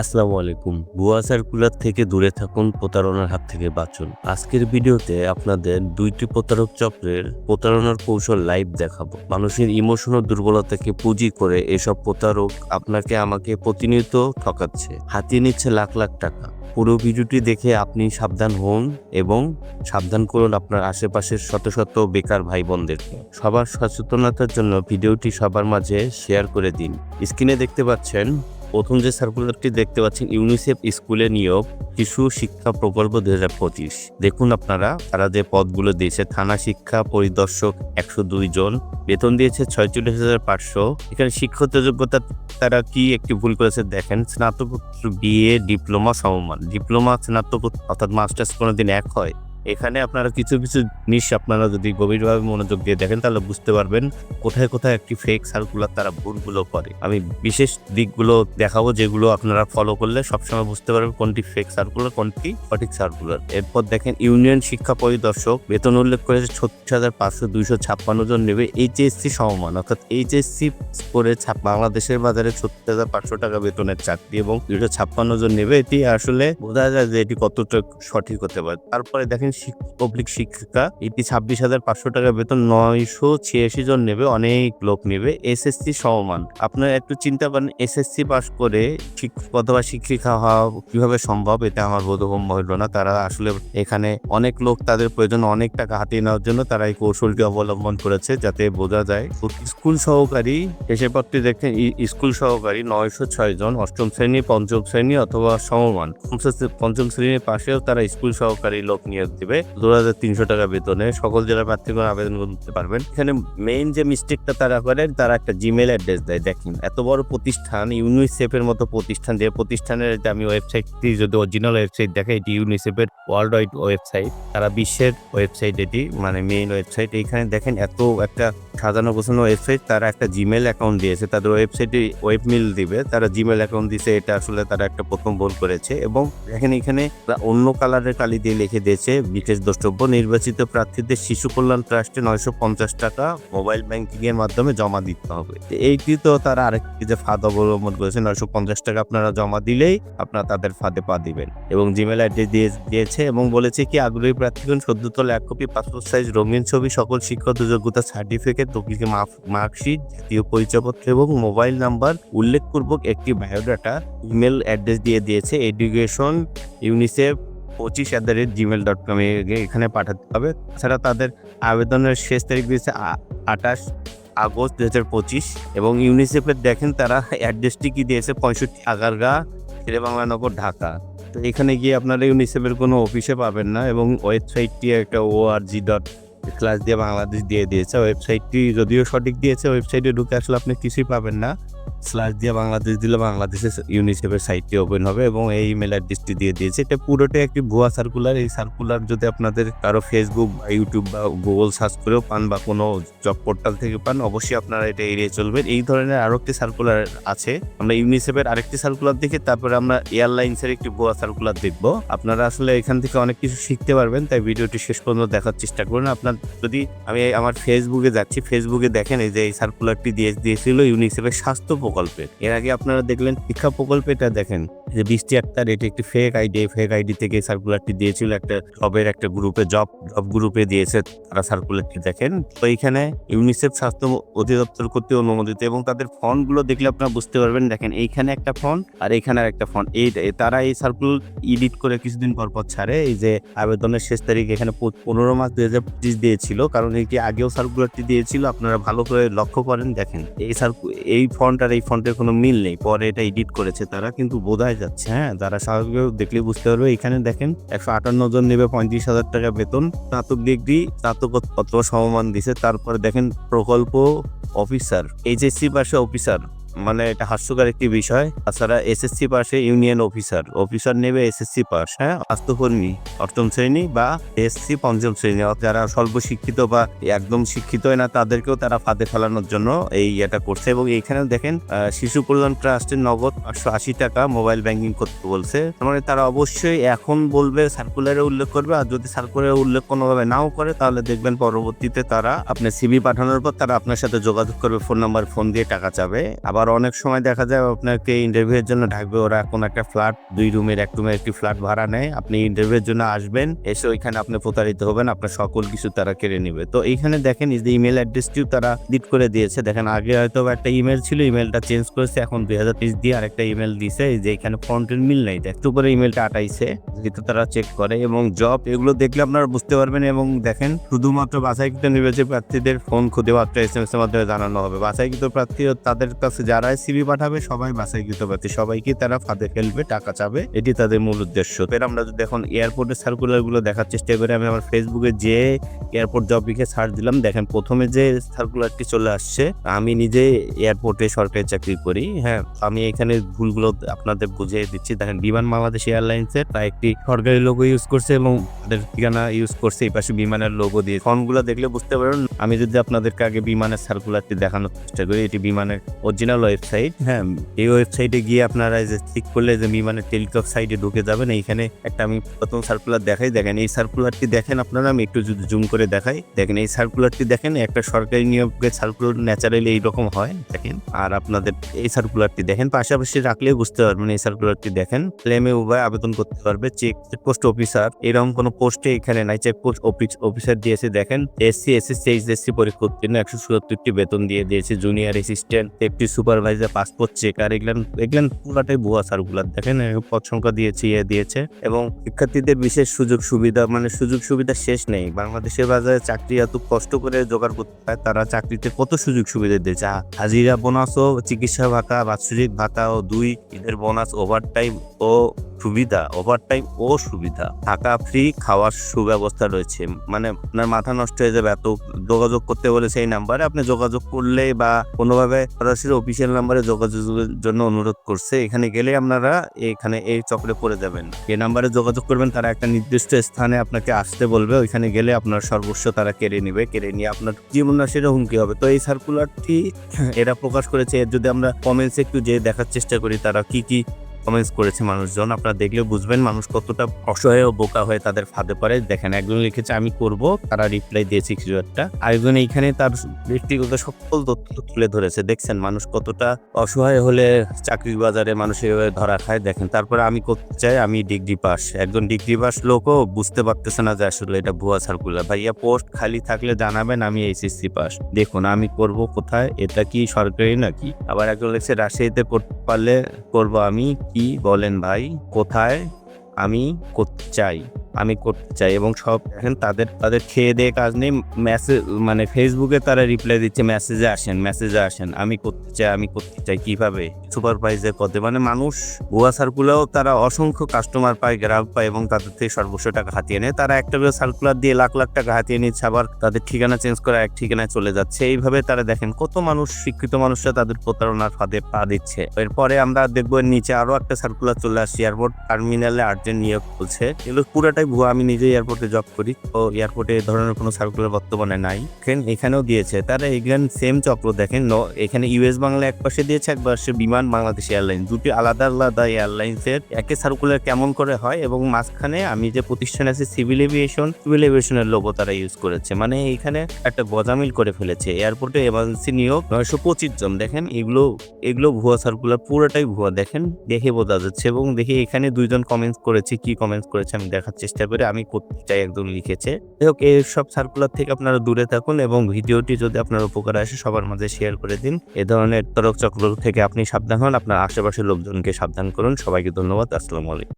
আসসালামু আলাইকুম। ভুয়া সার্কুলার থেকে দূরে থাকুন, প্রতারণার হাত থেকে বাঁচুন। আজকের ভিডিওতে আপনাদের দুইটি প্রতারক চক্রের প্রতারণার কৌশল লাইভ দেখাবো। মানুষের ইমোশন ও দুর্বলতাকে পুঁজি করে এসব প্রতারক আপনাকে, আমাকে প্রতিনিয়ত ঠকাচ্ছে। হাতিয়ে নিচ্ছে লাখ লাখ টাকা। পুরো ভিডিওটি দেখে আপনি সাবধান হন এবং সাবধান করুন আপনার আশেপাশের শত শত বেকার ভাই বোনদেরকে সবার সচেতনতার জন্য ভিডিওটি সবার মাঝে শেয়ার করে দিন। স্ক্রিনে দেখতে পাচ্ছেন প্রথম যে সার্কুলারটি দেখতে পাচ্ছেন ইউনিসেফ স্কুলে নিয়োগ শিশু শিক্ষা প্রকল্প দুই হাজার পঁচিশ। দেখুন আপনারা, তারা যে পদগুলো দিয়েছে, থানা শিক্ষা পরিদর্শক একশো দুই জন, বেতন দিয়েছে ছয়চল্লিশ হাজার পাঁচশো। এখানে শিক্ষত যোগ্যতা তারা কি একটি ভুল করেছে দেখেন, স্নাতকোত্তর বিএ ডিপ্লোমা সমমান। ডিপ্লোমা স্নাতকোত্তর অর্থাৎ মাস্টার্স কোনোদিন এক হয়। এখানে আপনারা কিছু কিছু জিনিস আপনারা যদি গভীরভাবে মনোযোগ দিয়ে দেখেন, তাহলে বুঝতে পারবেন কোথায় কোথায় একটি ফেক সার্কুলার তারা ভুলগুলো করে। আমি বিশেষ দিকগুলো দেখাবো যেগুলো আপনারা ফলো করলে সবসময় বুঝতে পারবেন কোনটি ফেক সার্কুলার কোনটি সঠিক সার্কুলার এরপর দেখেন ইউনিয়ন শিক্ষা পরিদর্শক, বেতন উল্লেখ করেছে ছত্রিশ হাজার পাঁচশো দুইশো ছাপ্পান্ন জন নেবে। এইচএসসি সমমান, অর্থাৎ এইচএসসি করে বাংলাদেশের বাজারে ছত্রিশ হাজার পাঁচশো টাকা বেতনের চাকরি এবং দুইশো ছাপ্পান্ন জন নেবে। এটি আসলে বোঝা যায় যে এটি কতটা সঠিক হতে পারে। তারপরে দেখেন পাবলিক শিক্ষিকা। এটি ছাব্বিশ হাজার পাঁচশো টাকা বেতন, নয়শো ছিয়াশি জন নেবে, অনেক লোক নেবে। এসএসসি সমমান আপনারা একটু চিন্তা করেন, এসএসসি পাস করে শিক্ষক অথবা শিক্ষিকা হওয়া কীভাবে সম্ভব? এটা আমার বোধগম্য হইল না। তারা আসলে এখানে অনেক লোক তাদের প্রয়োজন অনেক টাকা হাতিয়ে নেওয়ার জন্য তারা এই কৌশলটি অবলম্বন করেছে যাতে বোঝা যায়। স্কুল সহকারী শেষের পরটি দেখেন স্কুল সহকারী নয়শো ছয় জন, অষ্টম শ্রেণি, পঞ্চম শ্রেণি অথবা সমমান। পঞ্চম শ্রেণির পাশেও তারা স্কুল সহকারী লোক নিয়োগ দিবে। দু হাজার তিনশো টাকা বেতনে সকল জেলার প্রার্থীগণ আবেদন করতে পারবেন। এখানে মেইন যে মিস্টেকটা তারা করেন তারা একটা জিমেল অ্যাড্রেস দেয়। দেখেন, এত বড় প্রতিষ্ঠান ইউনিসেফের মতো প্রতিষ্ঠান, যে প্রতিষ্ঠানের আমি ওয়েবসাইটটি যদি অরিজিনাল ওয়েবসাইট দেখে, এটি ইউনিসেফের ওয়ার্ল্ড ওয়াইড ওয়েবসাইট তারা বিশ্বের ওয়েবসাইট এটি মানে মেইন ওয়েবসাইট এইখানে দেখেন, এত একটা সাজানো গোছানো ওয়েবসাইট তারা একটা জিমেল অ্যাকাউন্ট দিয়েছে। তাদের ওয়েবসাইটে ওয়েব মিল দিবে। তারা জিমেল অ্যাকাউন্ট দিয়েছে এটা আসলে তারা একটা প্রথম ভুল করেছে। এবং এখানে এখানে অন্য কালারের কালি দিয়ে লিখে দিয়েছে, বিশেষ দ্রষ্টব্য, নির্বাচিত প্রার্থীদের শিশু কল্যাণ ট্রাস্টে নয়শো পঞ্চাশ টাকা মোবাইল ব্যাংকিং এর মাধ্যমে জমা দিতে হবে। এইটি তো তারা আরেকটি যে ফাঁদ অবলম্বন করেছে, নয়শো পঞ্চাশ টাকা আপনারা জমা দিলেই আপনারা তাদের ফাঁদে পা দিবেন। এবং জিমেল অ্যাড্রেস দিয়ে দিয়েছে এবং বলেছে কি, আগ্রহী প্রার্থীগণ সদ্যতল এক কপি পাসপোর্ট সাইজ রঙিন ছবি, সকল শিক্ষক যোগ্যতা সার্টিফিকেট তকলিকে মার্কশিট, জাতীয় পরিচয়পত্র এবং মোবাইল নাম্বার উল্লেখ উল্লেখপূর্বক একটি বায়োডাটা ইমেল অ্যাড্রেস দিয়ে দিয়েছে। এডুকেশন ইউনিসেফ পঁচিশ at the rate Gmail dot com এখানে পাঠাতে হবে। তাছাড়া তাদের আবেদনের শেষ তারিখ দিয়েছে আঠাশ আগস্ট দু হাজার পঁচিশ এবং ইউনিসেফের দেখেন তারা অ্যাড্রেসটি কি দিয়েছে, পঁয়ষট্টি আগারগা, শেরেবাংলানগর, ঢাকা। তো এখানে গিয়ে আপনারা ইউনিসেফের কোনো অফিসে পাবেন না এবং ওয়েবসাইটটি একটা ও আর জি ডট ক্লাস দিয়ে বাংলাদেশ দিয়ে দিয়েছে। ওয়েবসাইটটি যদিও সঠিক দিয়েছে ওয়েবসাইটে ঢুকে আসলে আপনি কিছুই পাবেন না। স্ল্যাশ দিয়ে বাংলাদেশ দিলে বাংলাদেশের ইউনিসেফের সাইটটি ওপেন হবে এবং এই ইমেল অ্যাড্রেসটি দিয়ে দিয়েছে। এটা পুরোটাই একটি ভুয়া সার্কুলার এই সার্কুলার যদি আপনাদের কারও ফেসবুক বা ইউটিউব বা গুগল সার্চ করেও পান বা কোনো জব পোর্টাল থেকে পান, অবশ্যই আপনারা এটা এড়িয়ে চলবেন। এই ধরনের আরও একটি সার্কুলার আছে। আমরা ইউনিসেফের আরেকটি সার্কুলার দেখি তারপরে আমরা এয়ারলাইন্সের একটি ভুয়া সার্কুলার দেখব। আপনারা আসলে এখান থেকে অনেক কিছু শিখতে পারবেন, তাই ভিডিওটি শেষ পর্যন্ত দেখার চেষ্টা করুন। আপনার যদি আমি আমার ফেসবুকে যাচ্ছি ফেসবুকে দেখেন এই যে এই সার্কুলারটি দিয়ে দিয়েছিল ইউনিসেফের স্বাস্থ্য প্রকল্পের। এর আগে আপনারা দেখলেন শিক্ষা প্রকল্পেটা দেখেন। যে বৃষ্টি আক্তার এটি একটি ফেক আইডি ফেক আইডি থেকে সার্কুলারটি দিয়েছিল একটা জবের একটা গ্রুপে জব জব গ্রুপে দিয়েছে তারা সার্কুলারটি দেখেন। তো এইখানে ইউনিসেফ স্বাস্থ্য অধিদপ্তর কর্তৃক অনুমোদিত এবং তাদের ফন্টগুলো দেখলে আপনারা বুঝতে পারবেন, দেখেন এইখানে একটা ফন্ট আর এইখানে আর একটা ফন্ট এই তারা এই সার্কুলার এডিট করে কিছুদিন পর পর ছাড়ে। এই যে আবেদনের শেষ তারিখ এখানে পনেরো মাস দুই হাজার পঁচিশ দিয়েছিল, কারণ এটি আগেও সার্কুলারটি দিয়েছিল। আপনারা ভালো করে লক্ষ্য করেন, দেখেন এই সার্কু এই ফন্ট আর এই ফন্টের কোনো মিল নেই। পরে এটা এডিট করেছে তারা, কিন্তু বোঝাই যাচ্ছে হ্যাঁ? যারা স্বাভাবিকভাবে দেখলে বুঝতে পারবে। এখানে দেখেন, একশো আটান্ন জন নেবে পঁয়ত্রিশ হাজার টাকা বেতন। স্নাতক ডিগ্রি, স্নাতকোত্তর সমমান দিছে। তারপরে দেখেন, প্রকল্প অফিসার এইচএসসি পাশে অফিসার মানে এটা হাস্যকর একটি বিষয়। তাছাড়া এসএসসি পাশে ইউনিয়ন অফিসার। অফিসার নেবে এসএসসি পাস হ্যাঁ? স্বাস্থ্যকর্মী, অষ্টম শ্রেণি বা এসসি পঞ্চম শ্রেণি। যারা স্বল্প শিক্ষিত বা একদম শিক্ষিত না, তাদেরকেও তারা ফাঁদে ফেলানোর জন্য এই এটা করছে। এবং এইখানে দেখেন শিশু কল্যাণ ট্রাস্টের নগদ পাঁচশো আশি টাকা মোবাইল ব্যাংকিং করতে বলছে। মানে তারা অবশ্যই এখন বলবে সার্কুলারে উল্লেখ করবে। আর যদি সার্কুলারে উল্লেখ কোনোভাবে নাও করে, তাহলে দেখবেন পরবর্তীতে তারা আপনার সিবি পাঠানোর পর তারা আপনার সাথে যোগাযোগ করবে ফোন নাম্বার ফোন দিয়ে টাকা চাবে। আবার আবার অনেক সময় দেখা যায় আপনাকে ইন্টারভিউয়ের জন্য ঢাকবে ওরা কোনো একটা ফ্ল্যাট দুই রুমের, এক রুমের একটি ফ্ল্যাট ভাড়া নেয়। আপনি ইন্টারভিউয়ের জন্য আসবেন, এসে ওইখানে আপনি প্রতারিত হবেন, আপনার সকল কিছু তারা কেড়ে নেবে। তো এইখানে দেখেন যে ইমেল অ্যাড্রেসটিও তারা ডিট করে দিয়েছে। দেখেন, আগে হয়তো একটা ইমেল ছিল ইমেলটা চেঞ্জ করেছে, এখন দুই হাজার তেইশ দিয়ে আরেকটা ইমেল এই যে এখানে ফ্রন্টের মিল নেই একটু করে ইমেলটা আটাইছে, যেহেতু তারা চেক করে। এবং জব এগুলো দেখলে আপনারা বুঝতে পারবেন এবং দেখেন, শুধুমাত্র বাছাইকৃত নির্বাচিত প্রার্থীদের ফোন খুদে মাত্র এস এম এস এর মাধ্যমে জানানো হবে। বাছাইকৃত প্রার্থী তাদের কাছে যারা সিবি পাঠাবে, সবাই বাছাইকৃত প্রার্থী সবাইকে তারা ফাঁদে ফেলবে, টাকা চাবে। এটি তাদের মূল উদ্দেশ্য। এর আমরা যদি এখন এয়ারপোর্টের সার্কুলারগুলো দেখার চেষ্টা করি, আমি আমার ফেসবুকে যে এয়ারপোর্ট জব লিখে সার্চ দিলাম, দেখেন প্রথমে যে সার্কুলারটি চলে আসছে, আমি নিজে এয়ারপোর্টে সরকারি চাকরি করি হ্যাঁ। আমি এখানে ভুলগুলো আপনাদের বুঝিয়ে দিচ্ছি। দেখেন, বিমান বাংলাদেশ এয়ারলাইন্সের তা একটি সরকারি লোগো ইউজ করছে এবং তাদের ঠিকানা ইউজ করছে, এই পাশে বিমানের লোগো দিয়ে। ফর্মগুলো দেখলে বুঝতে পারেন আমি যদি আপনাদেরকে আগে বিমানের সার্কুলারটি দেখানোর চেষ্টা করি, এটি বিমানের অরিজিনাল ওয়েবসাইট হ্যাঁ। এই ওয়েবসাইটে গিয়ে আপনারা যে ক্লিক করলে যে বিমানের টেলিটক সাইটে ঢুকে যাবেন এইখানে একটা আমি প্রথম সার্কুলার দেখাই। দেখেন এই সার্কুলারটি দেখেন আপনারা আমি একটু যদি জুম করে দেখাই। দেখেন এই সার্কুলারটি দেখেন একটা সরকারি নিয়োগের সার্কুলার ন্যাচারালি এইরকম হয় দেখেন। আর আপনাদের এই সার্কুলারটি দেখেন পাশাপাশি রাখলেই বুঝতে পারবেন এই সার্কুলারটি দেখেন। ক্লেমে উভয় আবেদন করতে পারবে চেক পোস্ট অফিসার এরকম কোনো পোস্টে এখানে নাই চেক পোস্ট অফিস অফিসার দিয়েছে দেখেন। এসসি এসএসসি এইচএসসি পরীক্ষা উত্তীর্ণ একশো সুয়াত্তরটি বেতন দিয়ে দিয়েছে। জুনিয়র অ্যাসিস্ট্যান্ট সেফটি সুপারভাইজার করছে। চেকার এগুলেন এগুলেন পুরাটাই ভুয়া সার্কুলার দেখেন পদ সংখ্যা দিয়েছে ইয়ে দিয়েছে। এবং শিক্ষার্থীদের বিশেষ সুযোগ সুবিধা মানে সুযোগ সুবিধা শেষ নেই। বাংলাদেশের বাজারে চাকরি এত কষ্ট করে জোগাড় করতে হয়, তারা চাকরিতে কত সুযোগ সুবিধা দিয়েছে। হাজিরা বোনাস ও চিকিৎসা ভাতা, বাৎসরিক ভাতা ও দুই, ঈদের বোনাস ওভার টাইম ও সুবিধা ওভারটাইম ও সুবিধা। থাকা ফ্রি খাওয়ার সুব্যবস্থা রয়েছে। মানে আপনার মাথা নষ্ট হয়ে যাবে, এত যোগাযোগ করতে বলেছে এই নাম্বারে আপনি যোগাযোগ করলে বা কোনোভাবে সরাসরি অফিসিয়াল নাম্বারে যোগাযোগের জন্য অনুরোধ করছে। এখানে গেলে আপনারা এখানে এই চক্রে পড়ে যাবেন। এই নাম্বারে যোগাযোগ করবেন, তারা একটা নির্দিষ্ট স্থানে আপনাকে আসতে বলবে। ওইখানে গেলে আপনার সর্বস্ব তারা কেড়ে নেবে। কেড়ে নিয়ে আপনার জীবন নাশেরও হুমকি হবে। তো এই সার্কুলারটি এরা প্রকাশ করেছে। এর যদি আমরা কমেন্টস একটু যে দেখার চেষ্টা করি, তারা কি কি কমেন্টস করেছে মানুষজন। আপনারা দেখলেও বুঝবেন মানুষ কতটা অসহায় ও বোকা হয়ে তাদের ফাঁদে পড়ে। দেখেন, একজন লিখেছে, আমি করব। তারা রিপ্লাই দিয়েছে কিছু একটা। আরেকজন এইখানে তার ব্যক্তিগত সকল তথ্য তুলে ধরেছে। দেখছেন, মানুষ কতটা অসহায় হলে চাকরির বাজারে মানুষ এভাবে ধরা খায়। দেখেন, তারপরে আমি করতে চাই, আমি ডিগ্রি পাস। একজন ডিগ্রি পাস লোকও বুঝতে পারতেছে না যে আসলে এটা ভুয়া সার্কুলার ভাইয়া পোস্ট খালি থাকলে জানাবেন, আমি এইচএসসি পাস দেখুন, আমি করব কোথায়? এটা কি সরকারি নাকি? আবার একজন লিখছে, রাজশাহীতে করতে পারলে করব আমি। কি বলেন ভাই কোথায়? আমি করতে চাই। আমি করতে চাই এবং সব এখন তাদের তাদের খেয়ে দিয়ে কাজ নেই মেসেজ মানে ফেসবুকে তারা রিপ্লাই দিচ্ছে মেসেজে আসেন মেসেজে আসেন, আমি করতে চাই, আমি করতে চাই, কীভাবে? সুপারভাইজার পদে মানে মানুষ, ভুয়া সার্কুলারও তারা অসংখ্য কাস্টমার পায়, গ্রাহক পায় এবং তাদের থেকে সর্বস্ব টাকা হাতিয়ে নেয়। তারা একটা সার্কুলার দিয়ে লাখ লাখ টাকা হাতিয়ে নিচ্ছে, আবার তাদের ঠিকানা চেঞ্জ করে এক ঠিকানায় চলে যাচ্ছে। এইভাবে তারা দেখেন কত মানুষ, শিক্ষিত মানুষরা তাদের প্রতারণার ফাঁদে পা দিচ্ছে। এরপরে আমরা দেখব নিচে আরও একটা সার্কুলার চলে আসছে এয়ারপোর্ট টার্মিনালে আর্জেন্ট নিয়োগ চলছে। এগুলো পুরাটাই ভুয়া আমি নিজে এয়ারপোর্টে জব করি। তো এয়ারপোর্টে ধরনের কোনো সার্কুলার বর্তমানে নাই। এখান- এখানেও দিয়েছে তারা এখানে সেম চক্র দেখেন ন- এখানে ইউএস বাংলা এক পাশে দিয়েছে, এক পাশে বিমান বাংলাদেশ এয়ারলাইন্স দুটি আলাদা আলাদা এয়ারলাইন্সের একে সার্কুলার কেমন করে হয় এবং মাঝখানে আমি যে প্রতিষ্ঠান আছে সিভিল এভিয়েশন সিভিল এভিয়েশনের লোগো তারা ইউজ করেছে। মানে এখানে একটা গজামিল করে ফেলেছে। এয়ারপোর্টে এমার্জেন্সি নিয়োগ নয়শো পঁচিশ জন। দেখেন এগুলো এগুলো ভুয়া সার্কুলার পুরোটাই ভুয়া। দেখেন, দেখে বোঝা যাচ্ছে এবং দেখি এখানে দুইজন কমেন্টস করেছে, কি কমেন্টস করেছে আমি দেখার চেষ্টা করে আমি করতে চাই একজন লিখেছে। যাই হোক সব সার্কুলার থেকে আপনারা দূরে থাকুন এবং ভিডিওটি যদি আপনার উপকার আসে, সবার মাঝে শেয়ার করে দিন। এ ধরনের তরক চক্র থেকে আপনি সাবধান হন, আপনার আশেপাশের লোকজনকে সাবধান করুন। সবাইকে ধন্যবাদ, আসসালামু আলাইকুম।